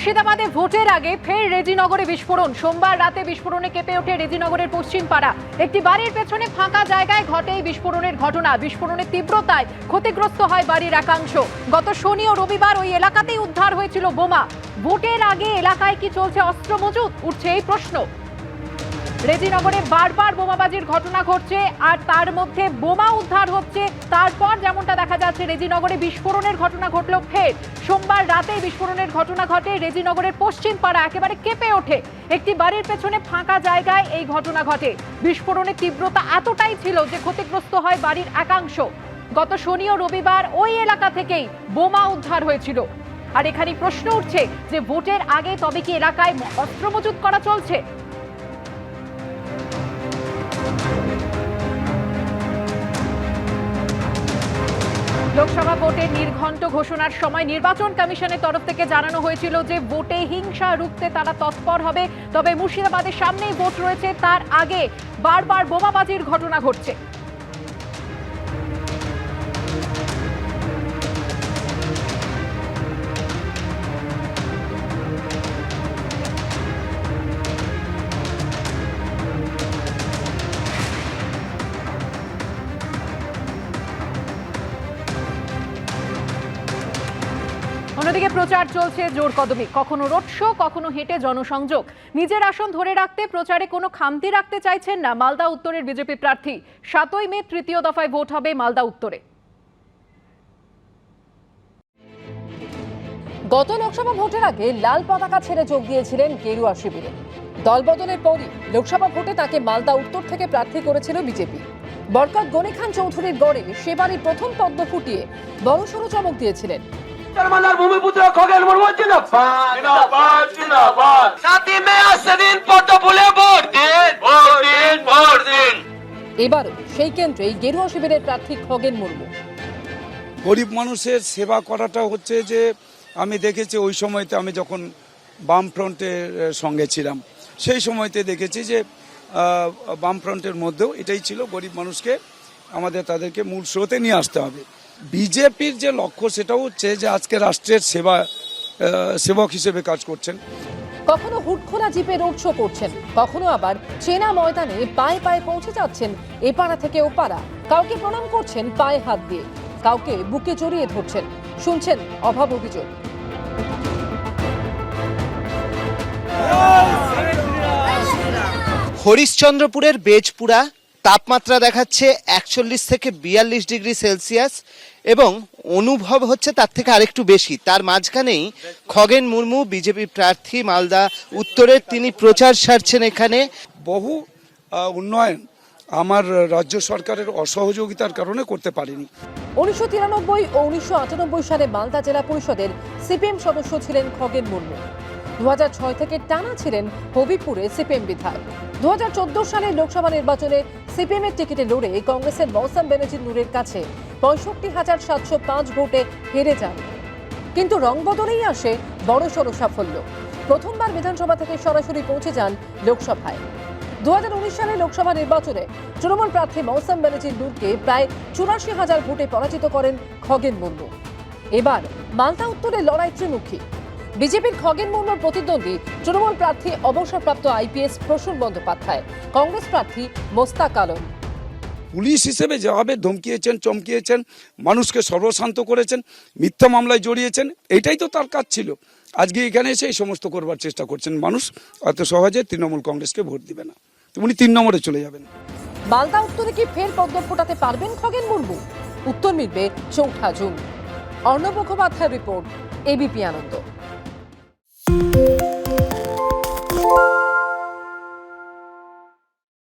মুর্শিদাবাদে ভোটের আগে ফের রেজিনগরে বিস্ফোরণ। সোমবার রাতে বিস্ফোরণে কেঁপে ওঠে রেজিনগরের পশ্চিম পাড়া একটি বাড়ির পেছনে ফাঁকা জায়গায় ঘটে এই বিস্ফোরণের ঘটনা। বিস্ফোরণের তীব্রতায় ক্ষতিগ্রস্ত হয় বাড়ির একাংশ। গত শনি ও রবিবার ওই এলাকাতেই উদ্ধার হয়েছিল বোমা। ভোটের আগে এলাকায় কি চলছে অস্ত্র মজুত উঠছে এই প্রশ্ন। রেজিনগরে বারবার বোমাবাজির ঘটনা ঘটছে, আর তার মধ্যে বোমা উদ্ধার হচ্ছে। তারপর যেমনটা দেখা যাচ্ছে, রেজিনগরে বিস্ফোরণের ঘটনা ঘটল ফের। সোমবার রাতে বিস্ফোরণের ঘটনা ঘটে রেজিনগরের পশ্চিম পাড়া, একেবারে কেঁপে ওঠে। একটি বাড়ির পেছনে ফাঁকা জায়গায় এই ঘটনা ঘটে। বিস্ফোরণের তীব্রতা এতটাই ছিল যে ক্ষতিগ্রস্ত হয় বাড়ির একাংশ। গত শনি ও রবিবার ওই এলাকা থেকেই বোমা উদ্ধার হয়েছিল। আর এখানে প্রশ্ন উঠছে যে, ভোটের আগে তবে কি এলাকায় অস্ত্র মজুত করা চলছে? লোকসভা ভোটে নির্ঘণ্ট ঘোষণার সময় নির্বাচন কমিশনের তরফ থেকে জানানো হয়েছিল যে ভোটে হিংসা রুখতে তারা তৎপর হবে। তবে মুর্শিদাবাদের সামনেই ভোট রয়েছে, তার আগে বারবার বোমাবাজির ঘটনা ঘটছে। অন্যদিকে প্রচার চলছে জোর কদমে। কখনো রোড শো, কখনো হেঁটে জনসংযোগ। নিজের আসন ধরে রাখতে প্রচারে কোনো খামতি রাখতে চাইছেন না মালদা উত্তরের বিজেপি প্রার্থী। সাতই মে তৃতীয় দফায় ভোট হবে মালদা উত্তরে। গত লোকসভা ভোটের আগে লাল পতাকা ছেড়ে যোগ দিয়েছিলেন গেরুয়া শিবিরে। দলবদলের পরই লোকসভা ভোটে তাকে মালদা উত্তর থেকে প্রার্থী করেছিল বিজেপি। বরকত গনি খান চৌধুরীর গড়ে সেবারই প্রথম পদ্ম ফুটিয়ে বড়সড় চমক দিয়েছিলেন। জন্মদার ভূমিপুত্র খগেন মুর্মু জিন্দাবাদ জিন্দাবাদ জিন্দাবাদ। সাথী মে ফুলে ভোট দিন। ভোট দিন ভোট দিন। এবারও সেই কেন্দ্রেই গেরুয়া শিবিরের প্রার্থী খগেন মুর্মু। গরিব মানুষের সেবা করাটা হচ্ছে যে আমি দেখেছি ওই সময়তে আমি যখন বামফ্রন্টের সঙ্গে ছিলাম সেই সময়তে দেখেছি যে বামফ্রন্টের মধ্যেও এটাই ছিল গরিব মানুষকে আমাদের তাদেরকে মূল স্রোতে নিয়ে আসতে হবে। বিজেপির যে লক্ষ্য সেটাও হচ্ছে যে আজকে রাষ্ট্রের সেবা সেবক হিসেবে কাজ করছেন। কখনো হুটখোলা জিপে রোড শো করছেন কখনো আবার চেনা ময়দানে পায়ে পায়ে পৌঁছে যাচ্ছেন এপাড়া থেকে ওপাড়া কাউকে প্রণাম করছেন পায়ে হাত দিয়ে কাউকে বুকে জড়িয়ে ধরছেন শুনছেন অভাব অভিযোগ। হরিশ্চন্দ্রপুরের বেজপুরা তাপমাত্রা দেখাচ্ছে একচল্লিশ থেকে বিয়াল্লিশ ডিগ্রি সেলসিয়াস এবং অনুভব হচ্ছে তার থেকে আরেকটু বেশি। তার মাঝখানেই খগেন মুর্মু বিজেপি প্রার্থী মালদা উত্তরের তিনি প্রচার সারছেন এখানে। বহু উন্নয়ন আমার রাজ্য সরকারের অসহযোগিতার কারণে করতে পারিনি। উনিশশো তিরানব্বই ও উনিশশো আটানব্বই সালে মালদা জেলা পরিষদের সিপিএম সদস্য ছিলেন খগেন মুর্মু। দু থেকে টানা ছিলেন হবিপুরে সিপিএম বিধায়ক। দু হাজার চোদ্দ সালের লোকসভা নির্বাচনে সিপিএম এর টিকিটে লড়ে কংগ্রেসের মৌসাম ব্যানার্জি নূরের কাছে পঁয়ষট্টি হাজার সাতশো পাঁচ ভোটে হেরে যান। কিন্তু রং বদলেই আসে বড়সড় সাফল্য। প্রথমবার বিধানসভা থেকে সরাসরি পৌঁছে যান লোকসভায়। দু সালে লোকসভা নির্বাচনে তৃণমূল প্রার্থী মৌসাম ব্যানার্জির নূরকে প্রায় চুরাশি হাজার ভোটে পরাজিত করেন খগেন মুর্মু। এবার মালদা উত্তরে লড়াই ত্রিমুখী। বিজেপির খগেন মুর্মুর প্রতিদ্বন্দ্বী তৃণমূল প্রার্থী অবসরপ্রাপ্ত আইপিএস প্রসূন বন্দ্যোপাধ্যায় কংগ্রেস প্রার্থী মোস্তাক আলম। পুলিশ হিসেবে যেভাবে ধমকিয়েছেন চমকিয়েছেন মানুষকে সর্বশান্ত করেছেন মিথ্যা মামলায় জড়িয়েছেন এটাই তো তার কাজ ছিল। আজকে এখানে এসে এই সমস্ত করবার চেষ্টা করছেন মানুষ অত সহজে তৃণমূল কংগ্রেসকে ভোট দিবে না। উনি তিন নম্বরে চলে যাবেন। মালদা উত্তরে কি ফের পদ্ম ফোটাতে পারবেন খগেন মুর্মু? উত্তর মিলবে চৌঠা জুন। অর্ণব মুখোপাধ্যায়ের report ABP Ananda. Thank you.